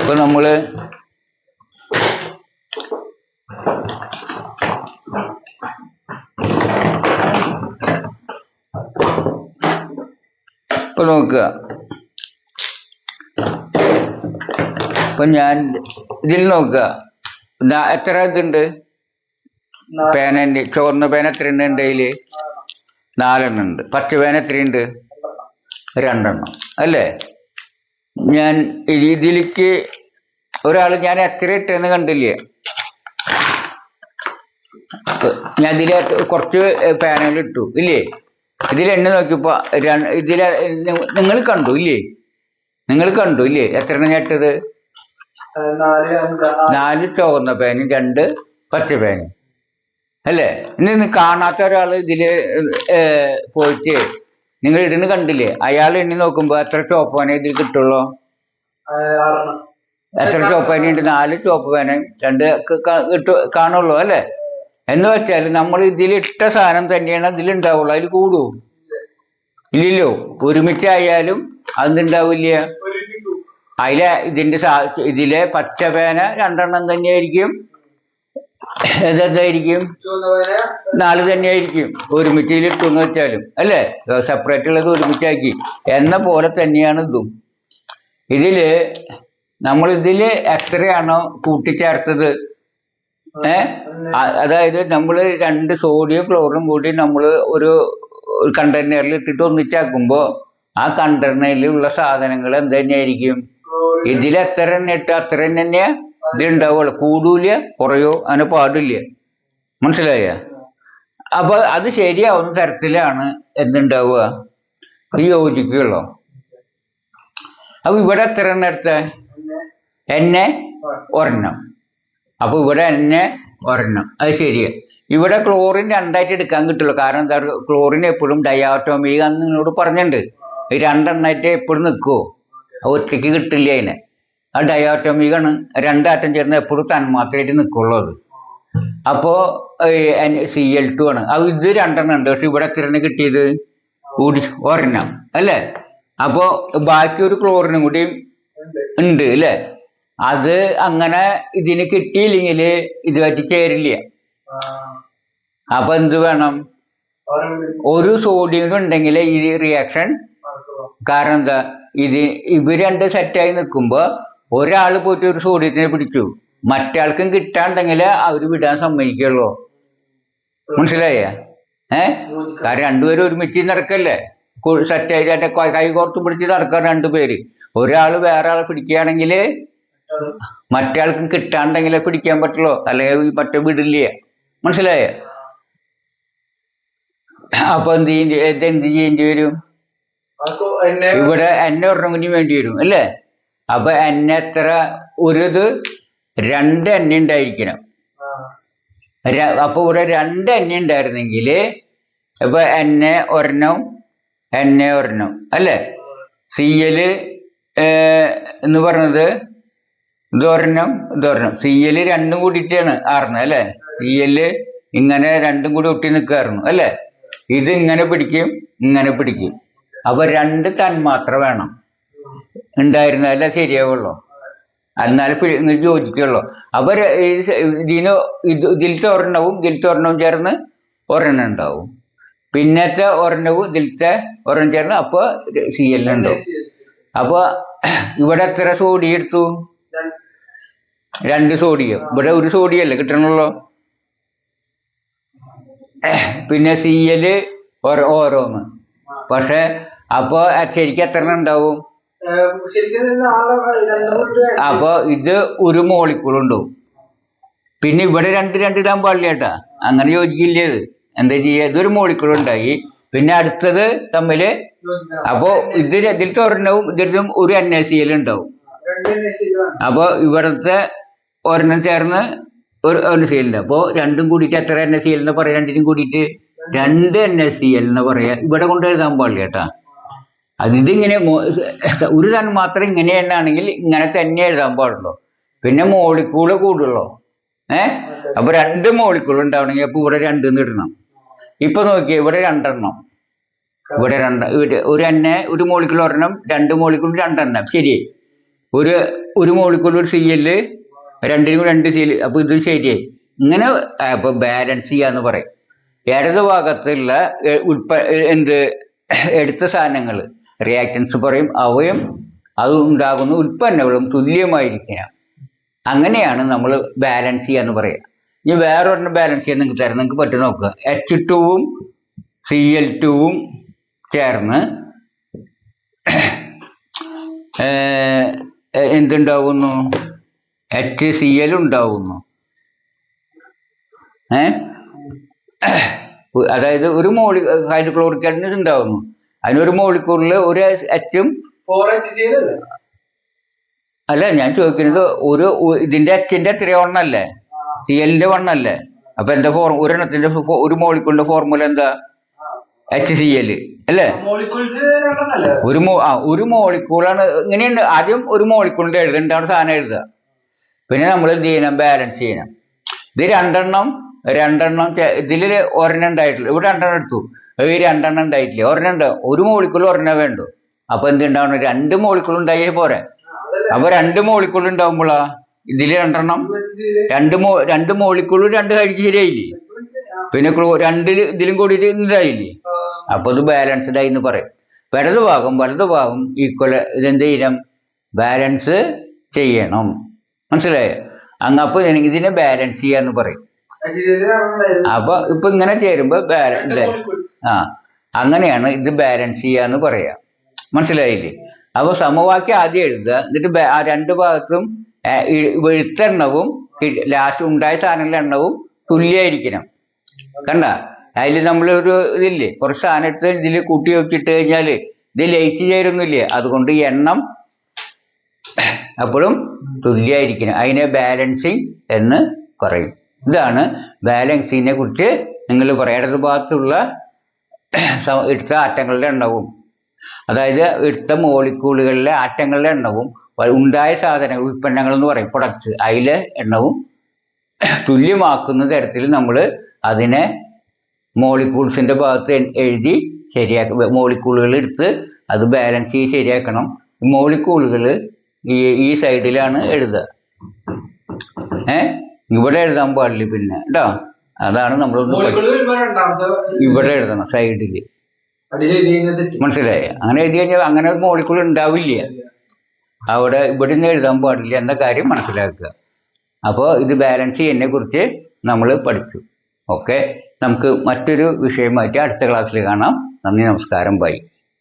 Speaker 1: ഇപ്പൊ നമ്മൾ ഇപ്പൊ നോക്കുക ഇപ്പൊ ഞാൻ ഇതിൽ നോക്കുക എത്ര ഇതുണ്ട്? പേനന്റെ ചുവന്ന പേന എത്ര ഉണ്ട് എന്റെ കയ്യിൽ നാലെണ്ണം ഉണ്ട്. പച്ച പേന എത്രയുണ്ട്? രണ്ടെണ്ണം. അല്ലേ? ഞാൻ ഇതിലേക്ക് ഒരാൾ ഞാൻ എത്ര ഇട്ടെന്ന് കണ്ടില്ല? ഞാൻ ഇതിലെ കുറച്ച് പേനകൾ ഇട്ടു. ഇല്ലേ? ഇതിൽ എണ്ണ നോക്കിയപ്പോ ഇതിലെ നിങ്ങൾ കണ്ടു ഇല്ലേ? നിങ്ങൾ കണ്ടു ഇല്ലേ? എത്ര എണ്ണ ഞെട്ടത്?
Speaker 2: നാല്
Speaker 1: ചുവന്ന പേനും രണ്ട് പച്ച പേനും. അല്ലേ? ഇനി കാണാത്ത ഒരാൾ ഇതിൽ പോയിട്ട് നിങ്ങൾ ഇടുന്ന് കണ്ടില്ലേ? അയാൾ എണ്ണി നോക്കുമ്പോ എത്ര ചോപ്പ് പേന ഇതിൽ കിട്ടുള്ളൂ? എത്ര ചോപ്പ് പേനയുണ്ട് നാല് ചോപ്പ് പേന രണ്ട് കാണുള്ളൂ അല്ലേ? എന്ന് വെച്ചാൽ നമ്മൾ ഇതിലിട്ട സാധനം തന്നെയാണ് ഇതിലുണ്ടാവുള്ളൂ. അതിൽ കൂടും. ഇല്ലല്ലോ? ഒരുമിച്ചായാലും
Speaker 2: അതിണ്ടാവില്ല
Speaker 1: അതിലെ ഇതിന്റെ സാ- ഇതിലെ പച്ച പേന രണ്ടെണ്ണം തന്നെയായിരിക്കും.
Speaker 2: പേന
Speaker 1: നാല് തന്നെയായിരിക്കും. ഒരുമിച്ച് ഇതിലിട്ടു എന്ന് വെച്ചാലും. അല്ലേ? സെപ്പറേറ്റ് ഉള്ളത് ഒരുമിച്ചാക്കി. എന്ന പോലെ തന്നെയാണ് ഇതും. ഇതിൽ നമ്മൾ ഇതിൽ എത്രയാണോ കൂട്ടിച്ചേർത്തത്? അതായത് നമ്മൾ രണ്ട് സോഡിയം ക്ലോറിനും കൂടി നമ്മൾ ഒരു കണ്ടെയ്നറിൽ ഇട്ടിട്ട് ഒന്നിച്ചാക്കുമ്പോൾ ആ കണ്ടെയ്നറിലുള്ള സാധനങ്ങൾ എന്ത് തന്നെയായിരിക്കും
Speaker 2: ക്ലോറിൻ
Speaker 1: ഇതിൽ എത്ര എണ്ണ ഇട്ട് അത്ര തന്നെ ഉണ്ടാവുള്ളൂ. കൂടൂല കുറയോ അങ്ങനെ പാടില്ല. മനസ്സിലായ? അപ്പൊ അത് ശരിയാവുന്ന തരത്തിലാണ് എന്തുണ്ടാവുക? ഈ യോജിക്കുകയുള്ളൂ അപ്പൊ ഇവിടെ എത്ര എണ്ണ എടുത്ത? എന്നെ ഒരെണ്ണം. അപ്പൊ ഇവിടെ തന്നെ ഒരെണ്ണം. അത് ശരിയാണ് ഇവിടെ ക്ലോറിൻ രണ്ടായിട്ട് എടുക്കാൻ കിട്ടുള്ളൂ. കാരണം എന്താ ക്ലോറിൻ എപ്പോഴും ഡയാറ്റോമിക എന്ന് നിങ്ങളോട് പറഞ്ഞിട്ടുണ്ട്. ഈ രണ്ടെണ്ണമായിട്ട് എപ്പോഴും നിൽക്കുമോ ഒറ്റയ്ക്ക് കിട്ടില്ല അതിനെ. ആ ഡയാറ്റോമികാണ് രണ്ടാറ്റം ചേർന്ന് എപ്പോഴും തന്മാത്രയായിട്ട് നിൽക്കുള്ളൂ അത്. അപ്പോൾ സി എൽ ടു ആണ്. അത് ഇത് രണ്ടെണ്ണം ഉണ്ട്. പക്ഷെ ഇവിടെ എത്ര എണ്ണം കിട്ടിയത്? കൂടി ഒരെണ്ണം. അല്ലേ? അപ്പോൾ ബാക്കി ഒരു ക്ലോറിനും കൂടി
Speaker 2: ഉണ്ട്.
Speaker 1: ഉണ്ട് അല്ലേ? അത് അങ്ങനെ ഇതിന് കിട്ടിയില്ലെങ്കിൽ ഇതുമായിട്ട് ചേരില്ല അപ്പൊ എന്ത് വേണം? ഒരു സോഡിയം ഉണ്ടെങ്കിൽ ഈ റിയാക്ഷൻ കാരണം എന്താ? ഇത് ഇവർ രണ്ട് സെറ്റായി നിൽക്കുമ്പോ ഒരാൾ പോയിട്ട് ഒരു സോഡിയത്തിനെ പിടിച്ചു മറ്റാൾക്കും കിട്ടാണ്ടെങ്കിൽ അവർ വിടാൻ സമ്മതിക്കുള്ളൂ. മനസ്സിലായ? ഏ? കാരണം രണ്ടുപേരും ഒരുമിച്ച് നടക്കല്ലേ? സെറ്റായി കൈ കോർത്ത് പിടിച്ച് നടക്കാൻ രണ്ടുപേര്. ഒരാൾ വേറെ ആളെ പിടിക്കുകയാണെങ്കിൽ മറ്റാൾക്കും കിട്ടാണ്ടെങ്കിലേ പിടിക്കാൻ പറ്റുള്ളൂ. അല്ലെങ്കിൽ മറ്റേ വിടില്ല? മനസ്സിലായ? അപ്പൊ എന്ത് ചെയ്യേണ്ടി എന്ത് ചെയ്യേണ്ടി വരും? ഇവിടെ എന്നെ ഒരെണ്ണം വേണ്ടി വരും അല്ലേ? അപ്പൊ എന്നെ എത്ര ഒരു ഇത് രണ്ട് എണ്ണ ഉണ്ടായിരിക്കണം. അപ്പൊ ഇവിടെ രണ്ട് എണ്ണ ഉണ്ടായിരുന്നെങ്കിൽ ഇപ്പൊ എന്നെ ഒരെണ്ണം എന്നെ ഒരെണ്ണം അല്ലേ? സി എൽ എന്ന് പറഞ്ഞത് ഇതൊരെണ്ണം ദോരണം സി എൽ രണ്ടും കൂടിയിട്ടാണ് ആറുന്നത് അല്ലേ? സി എൽ ഇങ്ങനെ രണ്ടും കൂടി ഒട്ടി നിൽക്കാറുന്നു അല്ലേ? ഇത് ഇങ്ങനെ പിടിക്കും ഇങ്ങനെ പിടിക്കും. അപ്പൊ രണ്ട് തന്മാത്ര വേണം. ഉണ്ടായിരുന്നാലേ ശരിയാവുള്ളൂ. എന്നാലും പിടി യോജിക്കുള്ളൂ. അപ്പൊ ഇതിന് ഇത് ഇതിലത്തെ ഒരെണ്ണവും ഇതിലത്തെ ഒരെണ്ണവും ചേർന്ന് ഒരെണ്ണം ഉണ്ടാവും. പിന്നത്തെ ഒരെണ്ണവും ഇതിലത്തെ ഒരെണ്ണം ചേർന്ന് അപ്പൊ സി എൽ ഉണ്ടാവും. അപ്പൊ ഇവിടെ എത്ര സോഡി എടുത്തു? രണ്ട് സോഡിയം. ഇവിടെ ഒരു സോഡിയം അല്ലേ കിട്ടണുള്ളൂ? പിന്നെ സി എൽ ഓരോന്ന്. പക്ഷെ അപ്പൊ ശരിക്കും എത്ര ഉണ്ടാവും? അപ്പൊ ഇത് ഒരു മോളിക്കൂൾ ഉണ്ടാവും. പിന്നെ ഇവിടെ രണ്ട് രണ്ട് ഇടാൻ പാടില്ല കേട്ടാ. അങ്ങനെ യോജിക്കില്ല എന്താ ചെയ്യുക ഇതൊരു മോളിക്കൂൾ ഉണ്ടായി. പിന്നെ അടുത്തത് തമ്മിൽ അപ്പോ ഇത് ഇതിൽ തൊരണ്ണവും ഇതിലും ഒരു എൻ എസ് സി എൽ ഉണ്ടാവും.
Speaker 2: രണ്ട് തന്നെ ശരിയാണ്
Speaker 1: അപ്പൊ ഇവിടുത്തെ ഒരെണ്ണം ചേർന്ന് ഒരു എൻ സി എൽ ഉണ്ട് അപ്പോ രണ്ടും കൂടിയിട്ട് എത്ര എൻ എസ് സി എൽ എന്ന് പറയാം? രണ്ടിനും കൂടിയിട്ട് രണ്ട് എൻ എസ് സി എൽ എന്ന് പറയാ. ഇവിടെ കൊണ്ട് എഴുതാൻ പാടില്ല കേട്ടാ. അത് ഇങ്ങനെ ഒരു തന്മാത്രം ഇങ്ങനെ തന്നെ ആണെങ്കിൽ ഇങ്ങനെ തന്നെ എഴുതാൻ പാടുള്ളൂ. പിന്നെ മോളിക്കൂൾ കൂടുള്ളൂ. ഏ? അപ്പൊ രണ്ട് മോളിക്കൂൾ ഉണ്ടാവണമെങ്കിൽ അപ്പൊ ഇവിടെ രണ്ട് ഇടണം. ഇപ്പൊ നോക്കിയേ ഇവിടെ രണ്ടെണ്ണം. ഇവിടെ രണ്ട് ഒരു എണ്ണ ഒരു മോളിക്കൂൾ ഒരെണ്ണം രണ്ട് മോളിക്കൂൾ രണ്ടെണ്ണം. ശരി ഒരു ഒരു മോളിക്കൂൾ ഒരു സി എൽ രണ്ടിനും രണ്ട് സി അപ്പോൾ അപ്പൊ ഇത് ശരിയായി ഇങ്ങനെ അപ്പൊ ബാലൻസ് ചെയ്യാന്ന് പറയും. ഇടത് ഭാഗത്തുള്ള ഉൽപ എന്ത് എടുത്ത സാധനങ്ങൾ റിയാക്ടൻസ് പറയും അവയും അത് ഉണ്ടാകുന്ന ഉൽപ്പന്നങ്ങളും തുല്യമായിരിക്കണം അങ്ങനെയാണ് നമ്മൾ ബാലൻസ് ചെയ്യാന്ന് പറയുക ഇനി വേറൊരെണ്ണം ബാലൻസ് ചെയ്യാൻ നിങ്ങൾക്ക് തരാം. നിങ്ങൾക്ക് പറ്റും നോക്കുക. എച്ച് ടുവും സി എൽ ടുവും ചേർന്ന് എന്തുണ്ടാവുന്നു? എച്ച് സി എൽ ഉണ്ടാവുന്നു. ഏ? അതായത് ഒരു മോളി ഹൈഡ്രോക്ലോറിക് ആസിഡ് ഉണ്ടാവുന്നു അതിനൊരു മോളിക്കൂറിൽ ഒരു എച്ചും
Speaker 2: അല്ലേ?
Speaker 1: ഞാൻ ചോദിക്കുന്നത് ഒരു ഇതിന്റെ എച്ചിന്റെ എത്ര വണ്ണല്ലേ സി എല്ലിന്റെ വണ്ണല്ലേ അപ്പൊ എന്താ ഫോർ ഒരെണ്ണത്തിന്റെ ഒരു മോളിക്കൂളിന്റെ ഫോർമുല എന്താ? എച്ച് സി എൽ അല്ലേ? ഒരു മോ ആ ഒരു മോളിക്കൂളാണ് ഇങ്ങനെയുണ്ട്. ആദ്യം ഒരു മോളിക്കൂളിന്റെ എഴുതണ്ടാണ് സാധനം എഴുതുക? പിന്നെ നമ്മൾ എന്ത് ചെയ്യണം ബാലൻസ് ചെയ്യണം ഇത് രണ്ടെണ്ണം രണ്ടെണ്ണം ഇതിൽ ഒരെണ്ണം ഉണ്ടായിട്ടില്ല. ഇവിടെ രണ്ടെണ്ണം എടുത്തു. ഈ രണ്ടെണ്ണം ഉണ്ടായിട്ടില്ല. ഒരെണ്ണം ഒരു മോളിക്കുൾ ഒരെണ്ണം വേണ്ടു. അപ്പൊ എന്തുണ്ടാവണം? രണ്ട് മോളിക്കുൾ ഉണ്ടായേ പോരെ. അപ്പൊ രണ്ട് മോളിക്കുൾ ഉണ്ടാവുമ്പോളാ? ഇതിൽ രണ്ടെണ്ണം. രണ്ട് മോ രണ്ട് മോളിക്കൂൾ രണ്ട് കഴിച്ച് ശരിയായില്ലേ? പിന്നെ രണ്ട് ഇതിലും കൂടി ഇതായില്ലേ? അപ്പൊ ഇത് ബാലൻസ്ഡ് ആയി എന്ന് പറയും. വലത് ഭാഗം വലത് ഭാഗം ഈക്വൽ ഇതെന്ത് ചെയ്യണം? ബാലൻസ് ചെയ്യണം. മനസ്സിലായോ? അങ്ങ് അപ്പൊ ഇതിനെ- ബാലൻസ് ചെയ്യാന്ന് പറയും. അപ്പൊ ഇപ്പൊ ഇങ്ങനെ ചേരുമ്പോ ബാലൻസ് ആ അങ്ങനെയാണ് ഇത് ബാലൻസ് ചെയ്യാന്ന് പറയാ. മനസ്സിലായില്ലേ? അപ്പൊ സമവാക്യം ആദ്യം എഴുതുക. എന്നിട്ട് ആ രണ്ട് ഭാഗത്തും ഏ, ഈ വെളുത്ത എണ്ണവും ലാസ്റ്റ് ഉണ്ടായ സാധനങ്ങളുടെ എണ്ണവും തുല്യമായിരിക്കണം കണ്ട? അതിൽ നമ്മളൊരു ഇതില്ലേ? കുറച്ച് സാധനം എടുത്ത് ഇതിൽ കൂട്ടി വെച്ചിട്ട് കഴിഞ്ഞാൽ ഇത് ലയിച്ച് ചേരുന്നില്ലേ? അതുകൊണ്ട് എണ്ണം അപ്പോഴും തുല്യമായിരിക്കണം അതിനെ ബാലൻസിങ് എന്ന് പറയും. ഇതാണ് ബാലൻസിങ്ങിനെ കുറിച്ച് നിങ്ങൾ പറയേണ്ടത് ഭാഗത്തുള്ള എടുത്ത ആറ്റങ്ങളുടെ എണ്ണവും. അതായത് എടുത്ത മോളിക്കൂളുകളിലെ ആറ്റങ്ങളുടെ എണ്ണവും ഉണ്ടായ സാധനങ്ങൾ ഉൽപ്പന്നങ്ങൾ എന്ന് പറയും പ്രൊഡക്ട്സ് അതിലെ എണ്ണവും തുല്യമാക്കുന്ന തരത്തിൽ നമ്മൾ അതിനെ മോളിക്യൂൾസിന്റെ ഭാഗത്ത് എഴുതി ശരിയാക്ക മോളിക്യൂളുകൾ എടുത്ത് അത് ബാലൻസ് ചെയ്ത് ശരിയാക്കണം. മോളിക്യൂളുകൾ ഈ ഈ സൈഡിലാണ് എഴുതുക. ഏ? ഇവിടെ എഴുതാൻ പാടില്ല പിന്നെ കേട്ടോ അതാണ് നമ്മളൊന്ന്
Speaker 2: വരുമ്പോ
Speaker 1: ഇവിടെ എഴുതണം സൈഡിൽ മനസ്സിലായി? അങ്ങനെ എഴുതി കഴിഞ്ഞാൽ അങ്ങനെ മോളിക്കൂൾ ഉണ്ടാവില്ല. അവിടെ ഇവിടെ നിന്ന് എഴുതാൻ പാടില്ല എന്ന കാര്യം മനസ്സിലാക്കുക. അപ്പോൾ ഇത് ബാലൻസ് ചെയ്യുന്നതിനെ കുറിച്ച് നമ്മൾ പഠിച്ചു. ഓക്കെ? നമുക്ക് മറ്റൊരു വിഷയമായിട്ട് അടുത്ത ക്ലാസ്സിൽ കാണാം. നന്ദി നമസ്കാരം ബൈ.